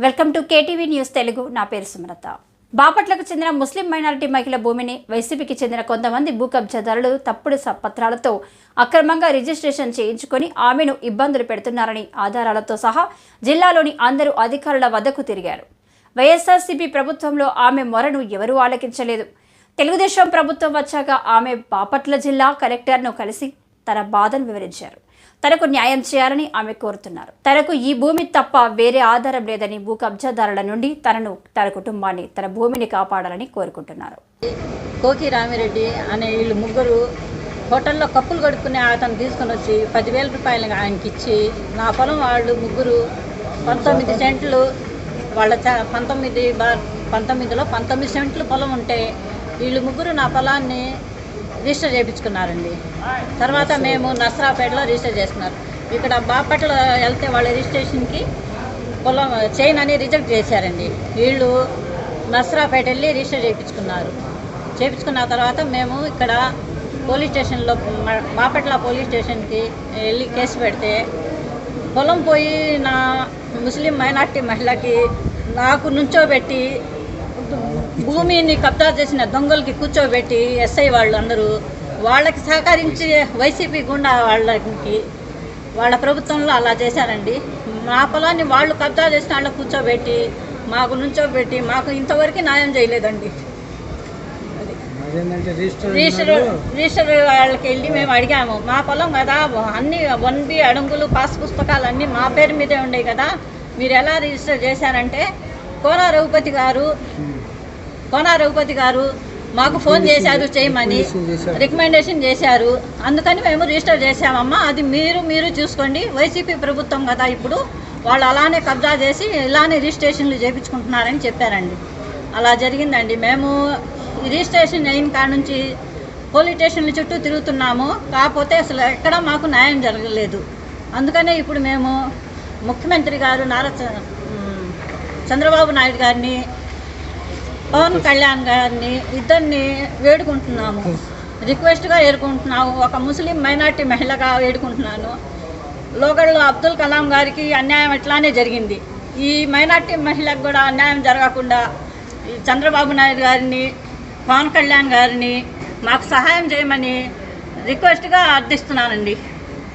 Welcome to KTV news Telugu. నా పేరు సుమలత. బాపట్లకు చెందిన ముస్లిం మైనారిటీ మహిళ భూమిని వైసీపీకి చెందిన కొంతమంది భూ కబ్జాదారులు తప్పుడు స- పత్రాలతో అక్రమంగా రిజిస్ట్రేషన్ చేయించుకొని ఆమెను ఇబ్బందులు పెడుతున్నారని ఆధారాలతో సహా జిల్లాలోని అందరూ అధికారుల వద్దకు తిరిగారు. వైఎస్ఆర్సీపీ ప్రభుత్వంలో ఆమె మొరను ఎవరూ ఆలకించలేదు. తెలుగుదేశం ప్రభుత్వం వచ్చాక ఆమె బాపట్ల జిల్లా కలెక్టర్ను కలిసి తన బాధను వివరించారు. తనకు న్యాయం చేయాలని ఆమె కోరుతున్నారు. తనకు ఈ భూమి తప్ప వేరే ఆధారం లేదని భూ కబ్జాదారుల నుండి తనను తన కుటుంబాన్ని తన భూమిని కాపాడాలని కోరుకుంటున్నారు. కోకి రామిరెడ్డి అనే వీళ్ళు ముగ్గురు హోటల్లో కప్పులు కడుక్కునే అతను తీసుకొని వచ్చి పదివేల రూపాయలు ఆయనకి ఇచ్చి నా పొలం వాళ్ళు ముగ్గురు పంతొమ్మిది సెంట్లు వాళ్ళ చ- పంతొమ్మిది పంతొమ్మిదిలో పంతొమ్మిది సెంట్లు పొలం ఉంటే వీళ్ళు ముగ్గురు నా పొలాన్ని రిజిస్టర్ చేయించుకున్నారండి. తర్వాత మేము నసరాపేటలో రిజిస్టర్ చేసుకున్నారు ఇక్కడ బాపట్ల వెళ్తే వాళ్ళ రిజిస్ట్రేషన్కి పొలం చైన్ అని రిజెక్ట్ చేశారండి. వీళ్ళు నసరాపేట వెళ్ళి రిజిస్టర్ చేయించుకున్నారు. చేయించుకున్న తర్వాత మేము ఇక్కడ పోలీస్ స్టేషన్లో బాపట్ల పోలీస్ స్టేషన్కి వెళ్ళి కేసు పెడితే పొలం పోయి నా ముస్లిం మైనార్టీ మహిళకి నాకు నుంచోబెట్టి భూమిని కబ్జా చేసిన దొంగలకి కూర్చోబెట్టి ఎస్ఐ వాళ్ళు అందరూ వాళ్ళకి సహకరించి వైసీపీ గుండా వాళ్ళకి వాళ్ళ ప్రభుత్వంలో అలా చేశారండి. మా పొలాన్ని వాళ్ళు కబ్జా చేసిన వాళ్ళకి కూర్చోబెట్టి మాకు నుంచోబెట్టి మాకు ఇంతవరకు న్యాయం చేయలేదండి. రిజిస్టర్ రిజిస్టర్ వాళ్ళకి వెళ్ళి మేము అడిగాము మా పొలం కదా అన్ని వన్ బి అడుగులు పాస్ పుస్తకాలు అన్నీ మా పేరు మీదే ఉండేవి కదా మీరు ఎలా రిజిస్టర్ చేశారంటే కోన రఘుపతి గారు కోన రఘుపతి గారు మాకు ఫోన్ చేశారు చేయమని. రికమెండేషన్ చేశారు. అందుకని మేము రిజిస్టర్ చేశామమ్మా. అది మీరు మీరు చూసుకోండి. వైసీపీ ప్రభుత్వం కదా ఇప్పుడు. వాళ్ళు అలానే కబ్జా చేసి ఇలానే రిజిస్ట్రేషన్లు చేయించుకుంటున్నారని చెప్పారండి. అలా జరిగిందండి. మేము రిజిస్ట్రేషన్ అయిన కాడ నుంచి పోలీస్ స్టేషన్ల చుట్టూ తిరుగుతున్నాము. కాకపోతే అసలు ఎక్కడ మాకు న్యాయం జరగలేదు. అందుకనే ఇప్పుడు మేము ముఖ్యమంత్రి గారు నారా చంద్రబాబు నాయుడు గారిని పవన్ కళ్యాణ్ గారిని ఇద్దరిని వేడుకుంటున్నాము. రిక్వెస్ట్గా వేడుకుంటున్నాము. ఒక ముస్లిం మైనార్టీ మహిళగా వేడుకుంటున్నాను. లోగళ్ళు అబ్దుల్ కలాం గారికి అన్యాయం ఇట్లానే జరిగింది. ఈ మైనార్టీ మహిళకు కూడా అన్యాయం జరగకుండా ఈ చంద్రబాబు నాయుడు గారిని పవన్ కళ్యాణ్ గారిని మాకు సహాయం చేయమని రిక్వెస్ట్గా అర్థిస్తున్నానండి.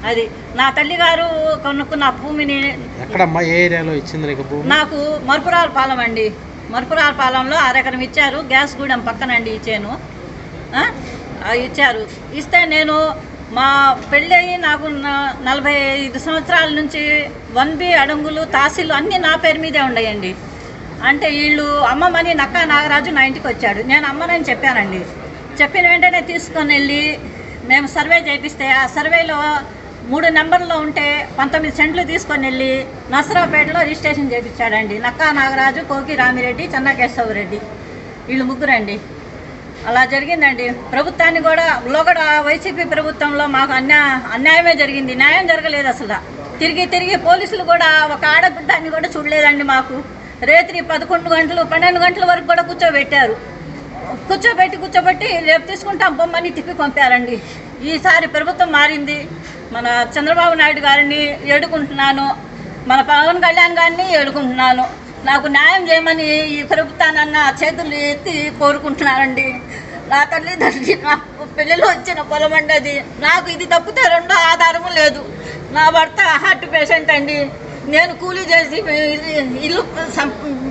అది నా తల్లి గారు కొనుక్కున్న భూమిని ఎక్కడమ్మా? ఏ ఏరియాలో ఇచ్చింది నాకు మరుపురాల పాలెం అండి. మరపురాలపాలెంలో అరెకరం ఇచ్చారు. గ్యాస్ గూడెం పక్కనండి ఇచ్చాను. ఇచ్చారు. ఇస్తే నేను మా పెళ్ళయి నాకు నలభై ఐదు సంవత్సరాల నుంచి వన్ బి అడుగులు తహసీలు అన్నీ నా పేరు మీదే ఉన్నాయండి అంటే వీళ్ళు అమ్మమని నక్కా నాగరాజు నా ఇంటికి వచ్చాడు. నేను అమ్మనని చెప్పానండి. చెప్పిన వెంటనే తీసుకొని వెళ్ళి మేము సర్వే చేపిస్తే ఆ సర్వేలో మూడు నెంబర్లో ఉంటే పంతొమ్మిది సెంట్లు తీసుకొని వెళ్ళి నసరాపేటలో రిజిస్ట్రేషన్ చేయించాడండి నక్కా నాగరాజు కోకి రామిరెడ్డి చెన్నకేశవరెడ్డి వీళ్ళు ముగ్గురండి. అలా జరిగిందండి. ప్రభుత్వాన్ని కూడా లోగడ వైసీపీ ప్రభుత్వంలో మాకు అన్యా అన్యాయమే జరిగింది. న్యాయం జరగలేదు అసలు. తిరిగి తిరిగి పోలీసులు కూడా ఒక ఆడబిడ్డాన్ని కూడా చూడలేదండి మాకు. రేత్రి పదకొండు గంటలు పన్నెండు గంటల వరకు కూడా కూర్చోబెట్టారు. కూర్చోబెట్టి కూర్చోబెట్టి రేపు తీసుకుంటాం బొమ్మని తిప్పి పంపారండి. ఈసారి ప్రభుత్వం మారింది. మన చంద్రబాబు నాయుడు గారిని ఏడుకుంటున్నాను. మన పవన్ కళ్యాణ్ గారిని ఏడుకుంటున్నాను. నాకు న్యాయం చేయమని ఈ ప్రభుత్వానన్న చేతులు ఎత్తి కోరుకుంటున్నానండి నా తల్లిదండ్రి నాకు పిల్లలు వచ్చిన పొలం అండి నాకు ఇది తప్పితే రెండో ఆధారము లేదు. నా భర్త హార్ట్ పేషెంట్ అండి. నేను కూలీ చేసి ఇల్లు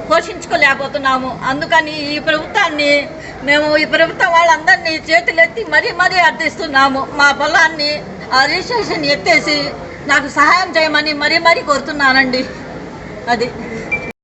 పోషించుకోలేకపోతున్నాము. అందుకని ఈ ప్రభుత్వాన్ని మేము ఈ ప్రభుత్వం వాళ్ళందరినీ చేతులెత్తి మరీ మరీ అర్థిస్తున్నాము. మా పొలాన్ని ఆ రిజిస్ట్రేషన్ ఎత్తేసి నాకు సహాయం చేయమని మరీ మరీ కోరుతున్నానండి. అది.